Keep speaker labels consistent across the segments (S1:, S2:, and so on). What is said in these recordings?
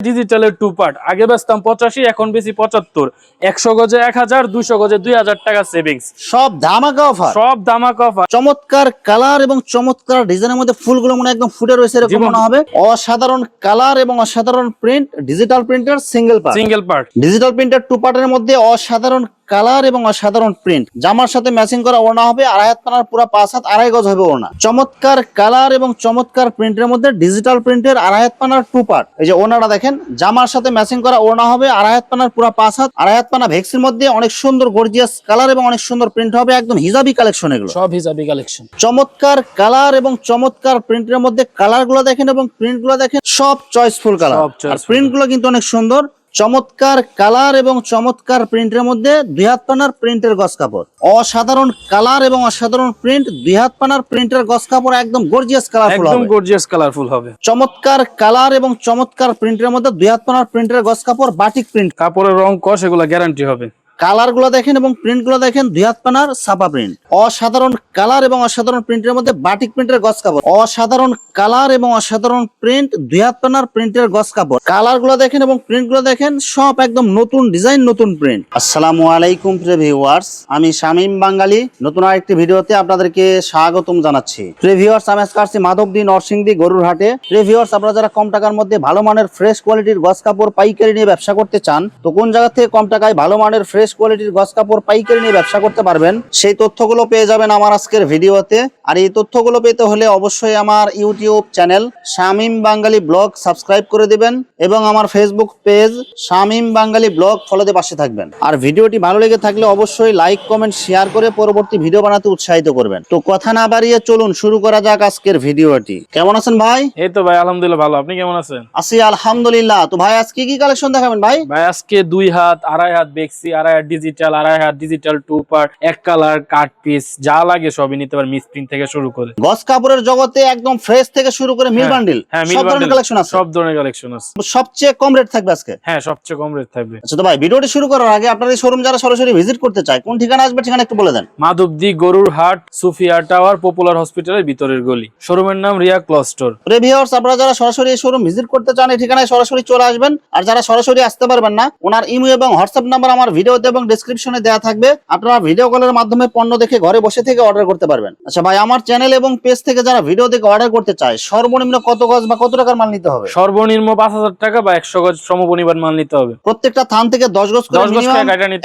S1: ডিজিটালের two part আগে বেচতাম পঁচাশি এখন বেশি পঁচাত্তর। একশো গজে এক হাজার দুইশো গজে দুই হাজার টাকা সেভিংস
S2: সব ধামাকা অফার
S1: সব ধামাকা অফার
S2: চমৎকার কালার এবং চমৎকার ডিজাইনের মধ্যে ফুলগুলো মনে একদম ফুটে রয়েছে এরকম মনে হবে। অসাধারণ কালার এবং অসাধারণ print digital printer single part
S1: single part
S2: digital printer two পার্টের মধ্যে অসাধারণ কালার এবং অসাধারণ প্রিন্ট। জামার সাথে ম্যাচিং করা ওড়না হবে আড়াই হাত পানার পুরো পাঁচ হাত আড়াই গজ হবে ওড়না। চমৎকার কালার এবং চমৎকার প্রিন্টের মধ্যে ডিজিটাল প্রিন্টের আড়াই হাত পানার টু পার্ট। এই যে ওড়নাটা দেখেন জামার সাথে ম্যাচিং করা ওড়না হবে আড়াই হাত পানার পুরো পাঁচ হাত। আড়াই হাত পানা ভেক্সির মধ্যে অনেক সুন্দর গর্জিয়াস কালার এবং অনেক সুন্দর প্রিন্ট হবে একদম হিজাবি কালেকশন এগুলো।
S1: সব হিজাবি কালেকশন।
S2: চমৎকার কালার এবং চমৎকার প্রিন্টের মধ্যে কালারগুলো দেখেন এবং প্রিন্টগুলো দেখেন সব চয়েসফুল কালার। আর প্রিন্টগুলো কিন্তু অনেক সুন্দর। চমৎকার কালার এবং চমৎকার প্রিন্টের মধ্যে দুই হাত পানার প্রিন্টের গস কাপড়। অসাধারণ কালার এবং অসাধারণ প্রিন্ট দুই হাত পানার প্রিন্টের গস কাপড় একদম গর্জিয়াস কালারফুল
S1: একদম গর্জিয়াস কালারফুল হবে।
S2: চমৎকার কালার এবং চমৎকার প্রিন্টের মধ্যে দুই হাত পানার প্রিন্টের গস কাপড় বাটিক প্রিন্ট।
S1: কাপড়ের রং কষ এগুলো গ্যারান্টি হবে।
S2: কালারগুলো দেখেন এবং প্রিন্টগুলো দেখেন দুই হাত পানার ছাপা প্রিন্ট অসাধারণ কালার এবং অসাধারণ প্রিন্টের মধ্যে বাটিক প্রিন্টের গছ কাপড়। অসাধারণ কালার এবং অসাধারণ প্রিন্ট দুই হাত পানার প্রিন্টের গছ কাপড়। কালারগুলো দেখেন এবং প্রিন্টগুলো দেখেন, সব একদম নতুন ডিজাইন নতুন প্রিন্ট আসসালামু আলাইকুম ভিউয়ার্স আমি শামীম বাঙালি নতুন আরেকটি ভিডিওতে আপনাদেরকে স্বাগতম জানাচ্ছি। ভিউয়ার্স আমি আজকে আসছি মাধবদী, নরসিংদী গরুর হাটে ভিউয়ার্স আপনারা যারা কম টাকার মধ্যে ভালো মানের ফ্রেশ কোয়ালিটির গছ কাপড়, পাইকারি নিয়ে ব্যবসা করতে চান, তো কোন জায়গা থেকে কম টাকায় ভালো মানের ফ্রেশ কোয়ালিটির গস কাপড় পাইকারি নিয়ে ব্যবসা করতে পারবেন। সেই তথ্যগুলো পেয়ে যাবেন আমার আজকের ভিডিওতে। আর এই তথ্যগুলো পেতে হলে অবশ্যই আমার YouTube channel Shamim Bangali blog subscribe করে দিবেন এবং আমার Facebook page Shamim Bangali blog ফলোতে পাশে থাকবেন। আর ভিডিওটি ভালো লেগে থাকলে অবশ্যই লাইক কমেন্ট শেয়ার করে পরবর্তী ভিডিও বানাতে উৎসাহিত করবেন। তো কথা না বাড়িয়ে চলুন শুরু করা যাক আজকের ভিডিওটি। কেমন আছেন ভাই?
S1: এই তো ভাই আলহামদুলিল্লাহ ভালো। আপনি কেমন আছেন?
S2: আছি আলহামদুলিল্লাহ। তো ভাই আজকে কি কালেকশন দেখাবেন ভাই?
S1: ভাই আজকে দুই হাত আড়াই হাত বেক্সি আড়াই হাত ডিজিটাল আড়াই হাত ডিজিটাল টু পার্ট এক কালার কাট পিস যা লাগে সবই নিতে পারেন মিস প্রিন্ট থেকে শুরু করে।
S2: গস কাপড়ের জগতে একদম ফ্রেশ থেকে শুরু করে মিল বান্ডিল
S1: হ্যাঁ মিল
S2: সব ধরনের কালেকশন আছে।
S1: সব ধরনের কালেকশন আছে।
S2: সবচেয়ে কম রেট থাকবে আজকে?
S1: হ্যাঁ সবচেয়ে কম রেট থাকবে।
S2: আচ্ছা তো ভাই ভিডিওটি শুরু করার আগে আপনার এই শোরুম যারা সরাসরি ভিজিট করতে চায় কোন ঠিকানা আসবে ঠিকানা একটু বলে দেন।
S1: মাধবদী গরুর হাট সুফিয়া টাওয়ার পপুলার হসপিটালের ভিতরের গলি। শোরুমের নাম রিয়া ক্লথ স্টোর
S2: রেভিউয়ার্স আপনারা যারা সরাসরি এই শোরুম ভিজিট করতে চান এই ঠিকানায় সরাসরি চলে আসবেন। আর যারা সরাসরি আসতে পারবেন না ওনার ইমেল এবং হোয়াটসঅ্যাপ নাম্বার আমার ভিডিওতে এবং ডেসক্রিপশনে দেওয়া থাকবে। আপনারা ভিডিও কলের মাধ্যমে পণ্য দেখে ঘরে বসে থেকে অর্ডার করতে পারবেন। আচ্ছা ভাই আমার চ্যানেল এবং পেজ থেকে যারা ভিডিও দেখে অর্ডার করতে চায় সর্বনিম্ন কত গজ বা কত টাকার মাল নিতে হবে?
S1: সর্বনিম্ন পাঁচ হাজার টাকা বা একশো গজ সমপরিমাণ মাল নিতে হবে।
S2: প্রত্যেকটা থান থেকে দশ গজ
S1: দশ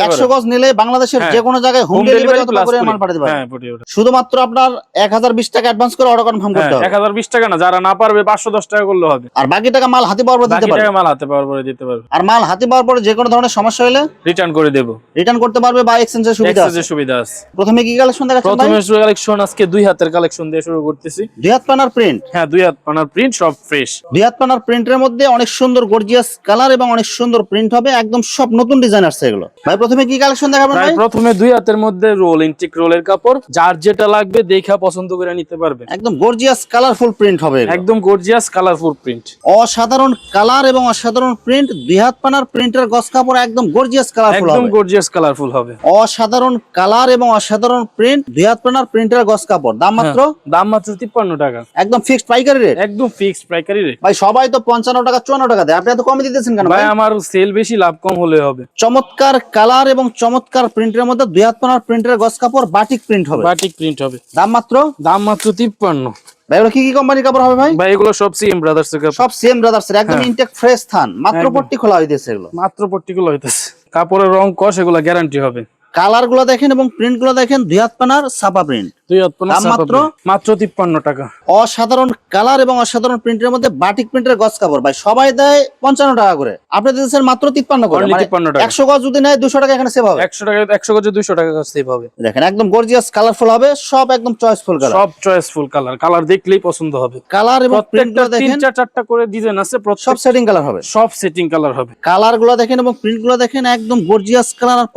S2: একশো গজ নিলে বাংলাদেশের
S1: হ্যাঁ।
S2: যে কোনো জায়গায় হোম ডেলিভারি করে মাল পাঠাতে পারবেন
S1: হ্যাঁ।
S2: শুধুমাত্র আপনার এক হাজার বিশ টাকা অ্যাডভান্স করে অর্ডার কনফার্ম করতে হবে।
S1: এক হাজার বিশ টাকা না যারা না পারবে পাঁচশো দশ টাকা করলে হবে।
S2: আর বাকি টাকা মাল হাতে পাওয়ার পর দিতে পারবে।
S1: মাল হাতে পাওয়ার পরে দিতে পারবে।
S2: আর মাল হাতে পাওয়ার পরে যে কোনো ধরনের সমস্যা হলে
S1: রিটার্ন করে দেবো।
S2: রিটার্ন করতে পারবে বা এক্সচেঞ্জের সুবিধা আছে?
S1: এক্সচেঞ্জের সুবিধা আছে।
S2: প্রথমে কি কালেকশন দেখাচ্ছেন ভাই?
S1: প্রথমে শুরু কালেকশন আজকে দুই হাতের কালেকশন দিয়ে শুরু করতেছি।
S2: দুই হাত পানার প্রিন্ট
S1: হ্যাঁ দুই হাত পানার প্রিন্ট সব ফ্রেশ
S2: দুই হাত পানার প্রিন্টের মধ্যে অনেক সুন্দর গর্জিয়াস কালার এবং অনেক সুন্দর প্রিন্ট হবে একদম সব নতুন ডিজাইন আসছে এগুলো। ভাই প্রথমে কি কালেকশন দেখাবেন ভাই
S1: প্রথমে দুই হাতের মধ্যে রোল ইন্টিক রোলের কাপড় যার যেটা লাগবে দেখা পছন্দ করে নিতে পারবে।
S2: একদম গর্জিয়াস কালারফুল প্রিন্ট হবে
S1: একদম গর্জিয়াস কালারফুল প্রিন্ট
S2: অসাধারণ কালার এবং অসাধারণ প্রিন্ট দুই হাত পানার প্রিন্টের গস কাপড় একদম গর্জিয়াস কালারফুল
S1: একদম
S2: হবে।
S1: গর্জিয়াস কালারফুল হবে।
S2: অসাধারণ কালার এবং অসাধারণ প্রিন্ট হাত পানার প্রিন্টের গস কাপড়। দাম মাত্র?
S1: হ্যাঁ, দাম মাত্র তিপ্পান্ন টাকা।
S2: একদম ফিক্সড পাইকারি রেট
S1: একদম ফিক্সড পাইকারি রেট
S2: ভাই সবাই তো পঞ্চান্ন টাকা চুয়ান্ন টাকা দেয়। আপনি এত কমে দিতেছেন কেন
S1: ভাই আমার সেল বেশি লাভ কম হলে হবে।
S2: চমৎকার কালার এবং চমৎকার প্রিন্টের মধ্যে হাত পানার প্রিন্টের গস কাপড় বাটিক প্রিন্ট হবে।
S1: বাটিক প্রিন্ট হবে।
S2: দাম মাত্র?
S1: দাম মাত্র তিপ্পান্ন।
S2: ভাই এগুলো কি কি কোম্পানির কাপড় হবে ভাই?
S1: ভাই এগুলো সব সিএম ব্রাদার্স এর কাপড়।
S2: সব সেম ব্রাদার্স এর একদম
S1: হ্যাঁ।
S2: ইনটেক ফ্রেশ থান। মাত্র পট্টি খোলা হইতেছে এগুলো।
S1: মাত্র পট্টিকুলো হইতেছে। কাপড়ের রং কষ, এগুলো গ্যারান্টি হবে।
S2: কালারগুলো দেখেন এবং প্রিন্টগুলো দেখেন, দুই হাত পানার ছাপা প্রিন্ট
S1: দুই হাত পানা
S2: মাত্র?
S1: মাত্র তিপ্পান্ন টাকা।
S2: অসাধারণ কালার এবং অসাধারণ প্রিন্টের মধ্যে বাটিক প্রিন্টের গজ কাপড়। ভাই সবাই দেয় পঞ্চান্ন টাকা করে। আপনি দিতেছেন মাত্র তিপ্পান্ন করে
S1: Only 53 টাকা।
S2: একশো গজ যদি নেয় দুশো টাকা এখানে সেভ হবে।
S1: একশো টাকা একশো গজে দুইশো টাকা সেভ হবে।
S2: দেখেন একদম গর্জিয়াস কালারফুল হবে সব একদম চয়েসফুল কালার
S1: সব চয়েসফুল কালার কালার দেখলেই পছন্দ হবে।
S2: কালার এবং
S1: তিন
S2: দেখেন।
S1: চার চারটা করে ডিজাইন আছে
S2: সব সেটিং কালার হবে।
S1: সব সেটিং কালার হবে।
S2: কালারগুলো দেখেন এবং প্রিন্টগুলো দেখেন একদম গর্জিয়াস কালার আর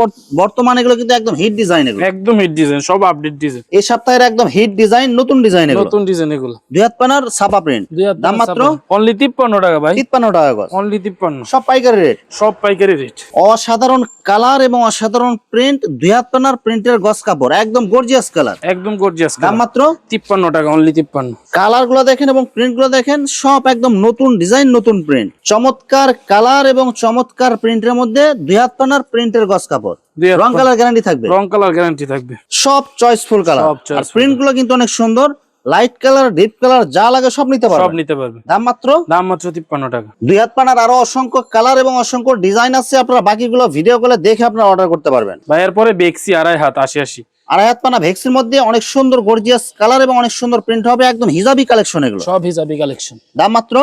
S2: বর্তমানে এগুলো কিন্তু একদম হিট ডিজাইন এগুলো।
S1: একদম হিট ডিজাইন সব আপডেট ডিজাইন
S2: এসব সপ্তাহের একদম হিট ডিজাইন নতুন ডিজাইন এগুলো।
S1: নতুন ডিজাইন এগুলো।
S2: দুই হাত পানার ছাপা প্রিন্ট দাম মাত্র?
S1: অনলি তিপ্পান্ন টাকা ভাই।
S2: তিপ্পান্ন টাকা গজ।
S1: অনলি তিপ্পান্ন।
S2: সব পাইকারি রেট
S1: সব পাইকারি রেট
S2: অসাধারণ কালার এবং অসাধারণ প্রিন্ট দুই হাত পানার প্রিন্টের গস কাপড়। একদম গর্জিয়াস কালার
S1: একদম গর্জিয়াস
S2: দাম মাত্র
S1: তিপ্পান্ন টাকা অনলি তিপ্পান্ন।
S2: কালারগুলো দেখেন এবং প্রিন্টগুলো দেখেন সব একদম নতুন ডিজাইন নতুন প্রিন্ট চমৎকার কালার এবং চমৎকার প্রিন্টের মধ্যে দুই হাত পানার প্রিন্টের গস কাপড়। রং কালার গ্যারান্টি থাকবে।
S1: রং কালার গ্যারান্টি থাকবে।
S2: সব চয়েসফুল কালার
S1: সব
S2: আর প্রিন্টগুলো কিন্তু অনেক সুন্দর। লাইট কালার ডিপ কালার যা লাগে সব নিতে
S1: সব
S2: পারবেন
S1: নিতে পারবে।
S2: দাম মাত্র?
S1: দাম মাত্র তিপ্পান্ন টাকা।
S2: দুই হাত পানার আরও অসংখ্য কালার এবং অসংখ্য ডিজাইন আছে। আপনারা বাকিগুলো ভিডিও গুলো দেখে আপনারা অর্ডার করতে পারবেন।
S1: ভাই এরপরে বেক্সি আড়াই হাত আশি আশি।
S2: আড়াই হাত পানা ভেক্সির মধ্যে অনেক সুন্দর গর্জিয়াস কালার এবং অনেক সুন্দর প্রিন্ট হবে একদম হিজাবি কালেকশন এগুলো।
S1: সব হিসাবি কালেকশন
S2: দাম মাত্র?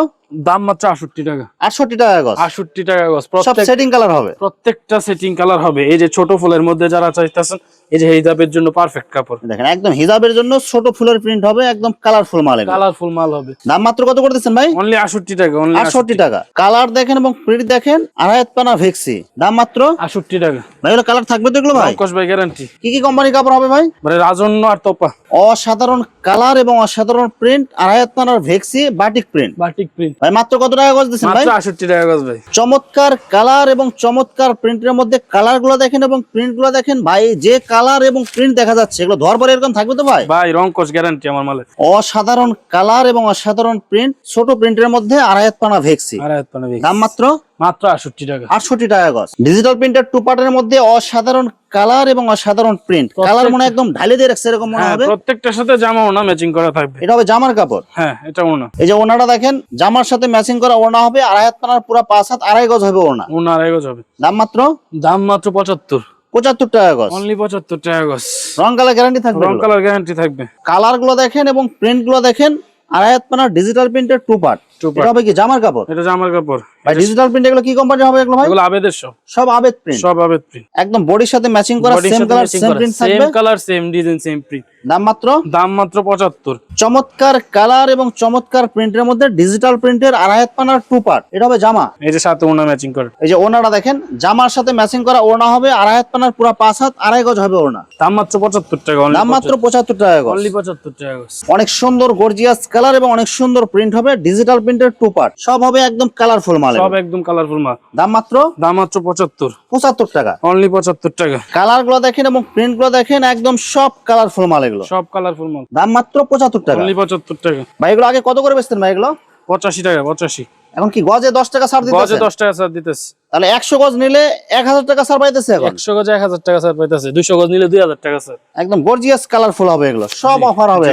S1: দাম মাত্র আষট্টি টাকা।
S2: আটষট্টি টাকা গজ।
S1: আষট্টি টাকা গজ।
S2: সব সেটিং কালার হবে।
S1: প্রত্যেকটা সেটিং কালার হবে। এই যে ছোট ফুলের মধ্যে যারা চাইতেছেন এই যে হিজাবের জন্য পারফেক্ট কাপড়।
S2: দেখেন একদম হিজাবের জন্য ছোট ফুলের প্রিন্ট হবে একদম কালারফুল মাল।
S1: কালারফুল মাল হবে।
S2: দাম মাত্র কত করে দিচ্ছেন ভাই?
S1: অনলি আষট্টি টাকা অনলি
S2: আটষট্টি টাকা। কালার দেখেন এবং প্রিন্ট দেখেন আড়াই হাত পানা ভেক্সি। দাম মাত্র?
S1: আষট্টি টাকা।
S2: ভাই এগুলো কালার থাকবে তো এগুলো ভাই?
S1: পঙ্কজ ভাই গ্যারান্টি
S2: কি কি কোম্পানি কাপড় হবে ভাই?
S1: মানে রাজন্য আর তোপা।
S2: অসাধারণ কালার এবং অসাধারণ প্রিন্ট আড়াই হাত পানার ভেক্সি বাটিক প্রিন্ট
S1: বাটিক প্রিন্ট
S2: ভাই মাত্র কত টাকা গজ দিচ্ছেন ভাই?
S1: মাত্র আষট্টি টাকা গজ ভাই।
S2: চমৎকার কালার এবং চমৎকার প্রিন্টের মধ্যে কালারগুলো দেখেন এবং প্রিন্টগুলো দেখেন ভাই যে কালার এবং প্রিন্ট দেখা যাচ্ছে এগুলো ধর পরে এরকম থাকবে তো ভাই?
S1: ভাই রঙ্কশ গ্যারান্টি আমার মালে
S2: অসাধারণ কালার এবং অসাধারণ প্রিন্ট ছোট প্রিন্টের মধ্যে আড়াই হাত পানা ভেক্সি।
S1: আড়াই হাত পানা
S2: দাম মাত্র
S1: মাত্র আষট্টি টাকা।
S2: আটষট্টি টাকা গজ। ডিজিটাল প্রিন্টের টু পার্টের মধ্যে অসাধারণ কালার এবং অসাধারণ প্রিন্ট কালার মনে একদম ঢালে দিয়ে রাখছে এরকম মনে
S1: হ্যাঁ
S2: হবে।
S1: প্রত্যেকটার সাথে জামা ওনা ম্যাচিং করা থাকবে।
S2: এটা হবে জামার কাপড়।
S1: হ্যাঁ এটা ওনা।
S2: এই যে ওনাটা দেখেন জামার সাথে ম্যাচিং করা ওনা হবে আড়াই হাত পানার পুরো পাঁচ হাত আড়াই গজ হবে ওনা।
S1: ওনা আড়াই গজ হবে।
S2: দাম মাত্র?
S1: দাম মাত্র পঁচাত্তর।
S2: পঁচাত্তর টাকা গজ।
S1: অনলি পঁচাত্তর টাকা গজ।
S2: রং কালার গ্যারান্টি থাকবে
S1: রং কালার গ্যারান্টি থাকবে।
S2: কালারগুলো দেখেন এবং প্রিন্টগুলো দেখেন আড়াই হাত পানার ডিজিটাল প্রিন্টের টু পার্ট
S1: Two part।
S2: এটা হবে কি জামার কাপড়?
S1: এটা জামার কাপড়।
S2: ভাই ডিজিটাল প্রিন্ট এগুলো কি কোম্পানি হবে এগুলো ভাই?
S1: এগুলো আবেদের সব।
S2: সব আবেদ প্রিন্ট
S1: সব আবেদ প্রিন্ট
S2: একদম বডির সাথে ম্যাচিং করা সেম কালার সেম
S1: করা।
S2: Print
S1: same colour same design same print
S2: দাম মাত্র?
S1: দাম মাত্র পঁচাত্তর।
S2: চমৎকার কালার এবং চমৎকার প্রিন্টের মধ্যে ডিজিটাল প্রিন্টের আড়াই পানার টু পার্ট এটা হবে জামা।
S1: এই যে সাথে ওনা ম্যাচিং করে।
S2: এই যে ওনাটা দেখেন জামার সাথে ম্যাচিং করা ওনা হবে আড়াই পানার পুরো পাঁচ হাত আড়াই গজ হবে ওনা
S1: দাম মাত্র পঁচাত্তর টাকা
S2: দাম মাত্র পঁচাত্তর। টাকা গজ।
S1: অনলি পঁচাত্তর টাকা
S2: অনেক সুন্দর গর্জিয়াস কালার এবং অনেক সুন্দর প্রিন্ট হবে। ডিজিটাল প্রিন্টের টু পার্ট সব হবে একদম কালারফুল মাল
S1: সব একদম কালারফুল মাল।
S2: দাম মাত্র?
S1: দাম মাত্র পঁচাত্তর।
S2: পঁচাত্তর টাকা।
S1: অনলি পঁচাত্তর টাকা।
S2: কালারগুলো দেখেন এবং প্রিন্টগুলো দেখেন একদম সব কালারফুল মাল এগুলো।
S1: সব কালারফুল মাল।
S2: দাম মাত্র পঁচাত্তর টাকা।
S1: অনলি পঁচাত্তর টাকা।
S2: ভাই এগুলো আগে কত করে বেচতেন ভাই এগুলো?
S1: পঁচাশি টাকা পঁচাশি।
S2: এখন কি গজে দশ টাকা ছাড়
S1: গজে
S2: দিতেছে
S1: দশ টাকা স্যার দিতেছে।
S2: তাহলে একশো গজ নিলে এক হাজার টাকা ছাড় পাইতেছে এখন।
S1: একশো গজে এক হাজার টাকা স্যার পাইতেছে। দুইশো গজ নিলে দুই হাজার টাকা স্যার
S2: একদম গর্জিয়াস কালারফুল হবে এগুলো। সব অফার হবে।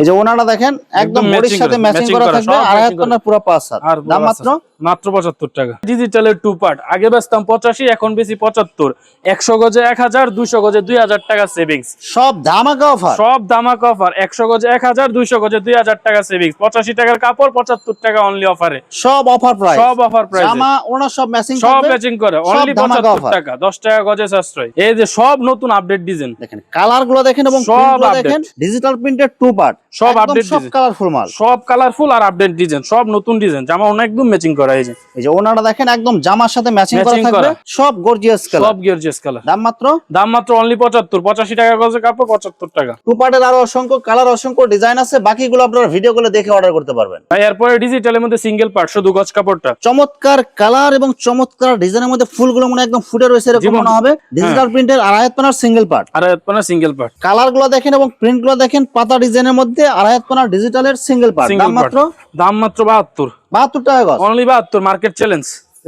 S2: এই যে ওনাটা দেখেন একদম বডির সাথে ম্যাচিং করা থাকবে
S1: সব
S2: আড়াই হাত
S1: matching করা।
S2: পানার পুরো পাঁচ হাত।
S1: আর
S2: দাম মাত্র?
S1: মাত্র পঁচাত্তর টাকা। ডিজিটালের টু পার্ট আগে বেচতাম পঁচাশি এখন বেশি পঁচাত্তর। একশো গজে এক হাজার দুইশো গজে দুই হাজার টাকা সেভিংস
S2: সব ধামাকা অফার
S1: সব দামাক অফার একশো গজে এক হাজার দুইশো গজে দুই হাজার টাকা সেভিংস পঁচাশি টাকার কাপড় পঁচাত্তর টাকা অনলি অফারে
S2: সব অফার প্রাইস
S1: সব অফার প্রাইস
S2: জামা ওনা সব ম্যাচিং
S1: সব ম্যাচিং করে। অনলি
S2: ধামাকা
S1: পঁচাত্তর
S2: offer।
S1: টাকা। দশ টাকা গজে সাশ্রয়। এই যে সব নতুন আপডেট ডিজাইন
S2: দেখেন কালারগুলো দেখেন এবং
S1: সব
S2: দেখেন ডিজিটাল প্রিন্টের টু পার্ট
S1: সব update
S2: সব। কালারফুল মাল।
S1: সব কালারফুল আর আপডেট ডিজাইন সব নতুন ডিজাইন জামা অনেক একদম ম্যাচিং করা যে।
S2: এই যে ওনাটা দেখেন একদম জামার সাথে ম্যাচিং করা থাকবে। সব গর্জিয়াস কালার
S1: সব গিয়ারজেস কালার
S2: দাম মাত্র?
S1: দাম মাত্র অনলি পঁচাত্তর পঁচাশি টাকা গজে কাপড় পঁচাত্তর টাকা।
S2: টু পার্টের আরও অসংখ্য কালার অসংখ্য ডিজাইন আছে বাকিগুলো আপনারা ভিডিও গুলো দেখে অর্ডার করতে পারবেন।
S1: ভাই এরপরে ডিজিটালের মধ্যে সিঙ্গেল পার্ট শুধু গজ কাপড়টা।
S2: চমৎকার কালার এবং চমৎকার ডিজাইনের মধ্যে ফুলগুলো মনে একদম ফুটে রয়েছে এরকম মনে হবে। ডিজিটাল প্রিন্টের আড়াই হাত পানার সিঙ্গেল পার্ট
S1: আর মানে সিঙ্গেল পার্ট
S2: কালারগুলো দেখেন এবং প্রিন্টগুলো দেখেন পাতা ডিজাইনের মধ্যে আড়াই হাত পানার ডিজিটালের সিঙ্গেল পার্ট দাম মাত্র?
S1: দাম মাত্র বাহাত্তর।
S2: বাহাত্তর টাকা গজ।
S1: অনলি বাহাত্তর মার্কেট চ্যালেঞ্জ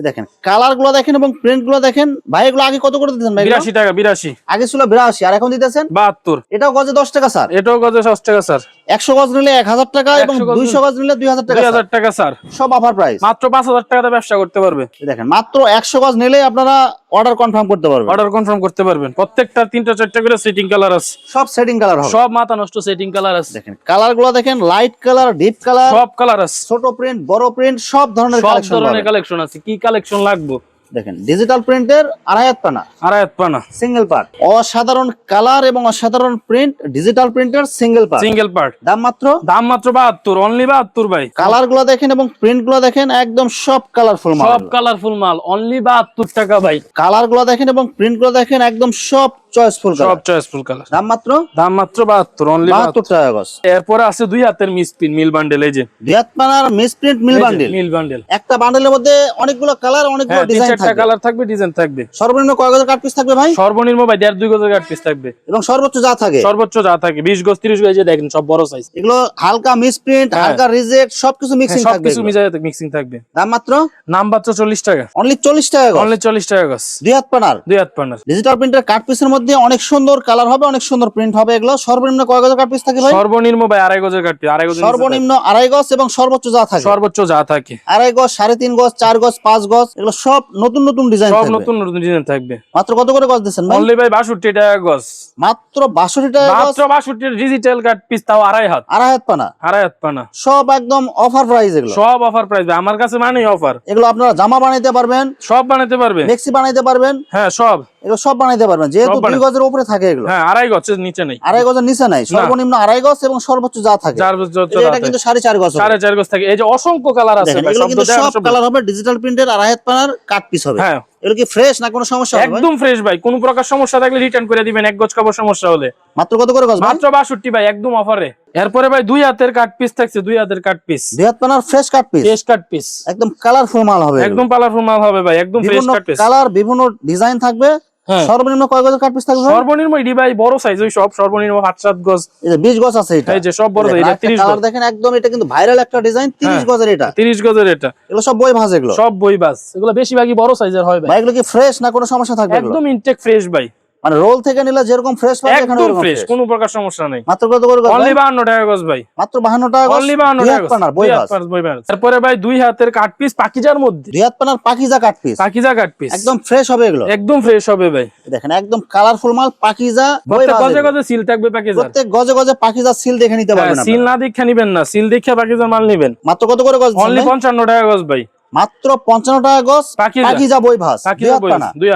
S2: দেখেন কালারগুলো দেখেন এবং প্রিন্টগুলো দেখেন। ভাই এগুলো আগে কত করে দিতেন ভাই?
S1: বিরাশি টাকা বিরাশি।
S2: আগে ছিল বিরাশি আর এখন দিতেছেন?
S1: বাহাত্তর।
S2: এটাও গজে দশ টাকা স্যার।
S1: এটাও গজে দশ টাকা স্যার।
S2: একশো গজ নিলে এক হাজার টাকা এবং
S1: 100
S2: দুইশো গজ নিলে দুই হাজার টাকা স্যার।
S1: হাজার টাকা স্যার।
S2: সব অফার প্রাইস
S1: মাত্র পাঁচ হাজার টাকাতে ব্যবসা করতে পারবে।
S2: দেখেন মাত্র একশো গজ নিলে আপনারা অর্ডার কনফার্ম করতে পারবেন।
S1: অর্ডার কনফার্ম করতে পারবেন। প্রত্যেকটা তিনটা চারটা করে সেটিং কালার আছে।
S2: সব সেটিং কালার হবে।
S1: সব মাথা নষ্ট সেটিং কালার আছে।
S2: দেখেন কালারগুলো দেখেন লাইট কালার ডিপ কালার
S1: সব কালার আছে।
S2: ছোট প্রিন্ট বড় প্রিন্ট সব ধরনের
S1: সব
S2: কালেকশন
S1: ধরনের কালেকশন আছে। কি কালেকশন লাগবে?
S2: দেখেন ডিজিটাল প্রিন্টের আড়াইয়াত পানা।
S1: আড়াইয়াত পানা।
S2: সিঙ্গেল পার্ট অসাধারণ কালার এবং অসাধারণ প্রিন্ট ডিজিটাল প্রিন্টের সিঙ্গেল পার্ট
S1: সিঙ্গেল পার্ট
S2: দাম মাত্র?
S1: দাম মাত্র বাহাত্তর অনলি বাহাত্তর ভাই।
S2: কালারগুলো দেখেন এবং প্রিন্টগুলো দেখেন একদম সব কালারফুল মাল।
S1: সব কালারফুল মাল অনলি বাহাত্তর টাকা ভাই।
S2: কালারগুলো দেখেন এবং প্রিন্টগুলো দেখেন একদম সব চয়েসফুল
S1: সব চয়েসফুল কালার।
S2: দাম মাত্র?
S1: দাম মাত্র বাহাত্তর অনলি
S2: বাহাত্তর টাকা গজ।
S1: এরপরে আছে দুই হাতের মিল বান্ডেল এই যে।
S2: দুই হাত পানার মিল বান্ডিল
S1: মিল বান্ডেল
S2: একটা বান্ডেলের মধ্যে অনেকগুলো কালার অনেকগুলো
S1: হ্যাঁ
S2: ডিজাইন
S1: চারটা
S2: থাকবে।
S1: কালার থাকবে ডিজাইন থাকবে।
S2: সর্বনিম্ন কয় গজের কাট পিস থাকবে ভাই?
S1: সর্বনিম্ন ভাই দেড় দুই গজের কাট পিস থাকবে।
S2: এবং সর্বোচ্চ যা থাকে?
S1: সর্বোচ্চ যা থাকে বিশ গজ তিরিশ গজ এই যে দেখেন সব বড় সাইজ
S2: এগুলো হালকা মিসপ্রিন্ট
S1: হ্যাঁ।
S2: হালকা রিজেক্ট সবকিছু মিক্সিং থাকবে
S1: সবকিছু মিশাই মিক্সিং থাকবে।
S2: দাম মাত্র?
S1: নাম মাত্র চল্লিশ টাকা।
S2: অনলি চল্লিশ টাকা গজ।
S1: অনলি চল্লিশ টাকা গজ।
S2: দুই হাত পানার?
S1: দুই হাত পান্ডার
S2: ডিজিটাল প্রিন্টের কাট পিসের মধ্যে অনেক সুন্দর কালার হবে অনেক সুন্দর প্রিন্ট হবে এগুলো। সর্বনিম্ন কয় গজের কাট পিস থাকে ভাই?
S1: সর্বনিম্ন ভাই আড়াই গজের কাট পিস আড়াই গজের
S2: সর্বনিম্ন আড়াই গজ এবং সর্বোচ্চ যা
S1: থাকে। সর্বোচ্চ যা থাকে।
S2: আড়াই গজ সাড়ে তিন গজ চার গজ পাঁচ গজ এগুলো সব নতুন নতুন ডিজাইন
S1: সব নতুন নতুন ডিজাইন থাকবে।
S2: মাত্র কত করে গজ দিচ্ছেন ভাই?
S1: অনলি ভাই বাষট্টি টাকা গজ।
S2: মাত্র বাষট্টি টাকা গজ?
S1: মাত্র বাষট্টি ডিজিটাল কাট পিস তাও আড়াই হাত।
S2: আড়াই হাত পানা?
S1: আড়াই হাত পানা।
S2: সব একদম অফার প্রাইস এগুলো।
S1: সব অফার প্রাইস ভাই আমার কাছে মানেই অফার
S2: এগুলো আপনারা জামা বানাইতে পারবেন
S1: সব বানাইতে পারবেন
S2: মেক্সি বানাইতে পারবেন।
S1: হ্যাঁ সব।
S2: এগুলো সব বানাইতে পারবেন যেহেতু দুই গজের উপরে থাকে এগুলো।
S1: হ্যাঁ আড়াই গজের নিচে নেই।
S2: আড়াই গজের নিচে নাই সর্বনিম্ন আড়াই গজ এবং সর্বোচ্চ যা থাকে। এটা কিন্তু সাড়ে চার গজ
S1: সাড়ে চার গজ থাকে। এই যে অসংখ্য কালার আছে
S2: এগুলো কিন্তু সব
S1: সব-
S2: কালার হবে ডিজিটাল প্রিন্টের আড়াই হাত পানার কাট পিস হবে।
S1: হ্যাঁ।
S2: এগুলো কি ফ্রেশ না কোনো সমস্যা হবে
S1: একদম ফ্রেশ ভাই। কোন প্রকার সমস্যা থাকলে রিটার্ন করে দিবেন এক গজ কাপড় সমস্যা হলে।
S2: মাত্র কত করে গজ
S1: মাত্র বাষট্টি ভাই একদম অফারে এরপরে ভাই দুই হাতের কাট পিস থাকছে দুই হাতের কাট পিস
S2: দুই হাত পানার fresh cut piece
S1: fresh cut piece
S2: একদম কালারফুল মাল হবে।
S1: একদম কালারফুল মাল হবে ভাই একদম ফ্রেশ
S2: বিভিন্ন
S1: কাট পিস
S2: কালার বিভিন্ন ডিজাইন থাকবে। সর্বনিম্ন কয় গজের কাঠ পিস থাকবে
S1: সর্বনিম্ন এডি ভাই বড় সাইজ ওই সব সর্বনিম্ন হাত সাত গজ।
S2: এই যে 20 গজ আছে এটা।
S1: এই যে সব বড় এটা
S2: আরেকটা
S1: তিরিশ
S2: কালার
S1: গজ।
S2: দেখেন একদম এটা কিন্তু ভাইরাল একটা ডিজাইন 30
S1: হ্যাঁ।
S2: গজের এটা।
S1: তিরিশ গজের এটা।
S2: এগুলো সব বই ভাঁজ এগুলো।
S1: সব বই ভাজ। এগুলো বেশিরভাগই বড় সাইজের হয় ভাই।
S2: ভাই এগুলো কি ফ্রেশ না কোনো সমস্যা থাকবে
S1: একদম ইনটেক ফ্রেশ ভাই।
S2: মানে রোল থেকে নিলে যেরকম ফ্রেশ পাবে এখানে
S1: একদম ফ্রেশ কোনো প্রকার সমস্যা নেই।
S2: মাত্র কত করে গজ
S1: অনলি
S2: ভাই?
S1: বাহান্ন টাকা গজ ভাই।
S2: মাত্র 52 টাকা গজ?
S1: অনলি বাহান্ন
S2: দুই
S1: টাকা
S2: পানার বই
S1: হাত বই ভাঁজ। তারপরে ভাই দুই হাতের কাট পিস পাকিজার মধ্যে।
S2: দুই হাত পানার Pakiza cut piece
S1: Pakiza cut piece
S2: একদম ফ্রেশ হবে এগুলো।
S1: একদম ফ্রেশ হবে ভাই।
S2: দেখেন একদম কালারফুল মাল পাকিজা
S1: প্রত্যেক গজে গজে সিল থাকবে পাকিজার।
S2: প্রত্যেক গজে গজে পাকিজা সিল দেখে নিতে পারবেন
S1: হ্যাঁ, সিল না দেখে নিবেন না। সিল দেখে পাকিজার মাল নিবেন।
S2: মাত্র কত করে গজ
S1: অনলি
S2: দিচ্ছেন ভাই?
S1: পঞ্চান্ন টাকা গজ ভাই।
S2: মাত্র 55 টাকা গজ
S1: পাকিজা।
S2: বই ভাঁজ। দুই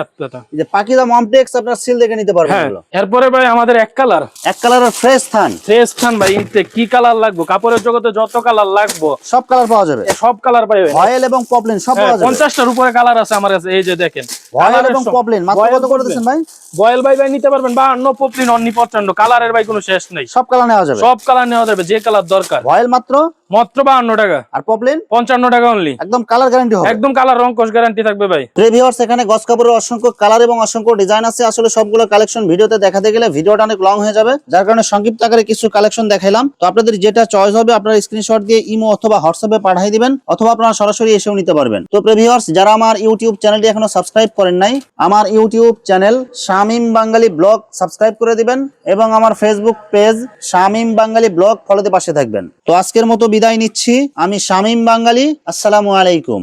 S2: যে পাকিজা মমটেক্স আপনার সিল দেখে নিতে পারবেন
S1: হ্যাঁ এরপরে ভাই আমাদের এক কালার।
S2: এক কালারের ফ্রেশ থান।
S1: ফ্রেশ খান ভাই কি কালার লাগবে? কাপড়ের জগতে যত কালার লাগবো।
S2: সব কালার পাওয়া যাবে।
S1: সব কালার
S2: অয়েল এবং পপলিন সব
S1: হ্যাঁ,
S2: পাওয়া যাবে।
S1: পঞ্চাশটার উপরে কালার আছে আমার কাছে এই যে দেখেন। কালারের
S2: এবং পপলিন মাত্র কত করে
S1: Poplin।
S2: ভাই?
S1: বয়েল ভাই ভাই নিতে পারবেন বা অন্য পপলিন অন্য পঞ্চান্ন কালারের ভাই কোনো শেষ নেই।
S2: সব কালার নেওয়া যাবে।
S1: সব কালার নেওয়া যাবে যে কালার দরকার।
S2: অয়েল মাত্র
S1: মাত্র বাহান্ন টাকা।
S2: আর পপলিন
S1: পঞ্চান্ন টাকা অনলি
S2: একদম কালার গ্যারান্টি হবে।
S1: একদম কালার রং কোষ গ্যারান্টি থাকবে ভাই।
S2: প্রিভিউয়ার্স এখানে গস কাপড়ের অসংখ্য কালার এবং অসংখ্য ডিজাইন আছে। আসলে সবগুলো কালেকশন ভিডিওতে দেখাতে গেলে ভিডিওটা অনেক লং হয়ে যাবে। যার কারণে সংক্ষিপ্ত আকারে কিছু কালেকশন দেখাইলাম। তো আপনাদের যেটা চয়েস হবে আপনারা স্ক্রিনশট দিয়ে ইমো অথবা হোয়াটসঅ্যাপে পাঠিয়ে দিবেন অথবা আপনারা সরাসরি এসেও নিতে পারবেন। তো প্রিভিউয়ার্স যারা আমার ইউটিউব চ্যানেলটি এখনও সাবস্ক্রাইব করেন নাই আমার YouTube channel Shamim Bangali blog subscribe করে দিবেন এবং আমার Facebook page Shamim Bangali blog ফলোতে পাশে থাকবেন। তো আজকের মতো বিদায় নিচ্ছি। আমি শামীম বাঙালি আসসালামু আলাইকুম।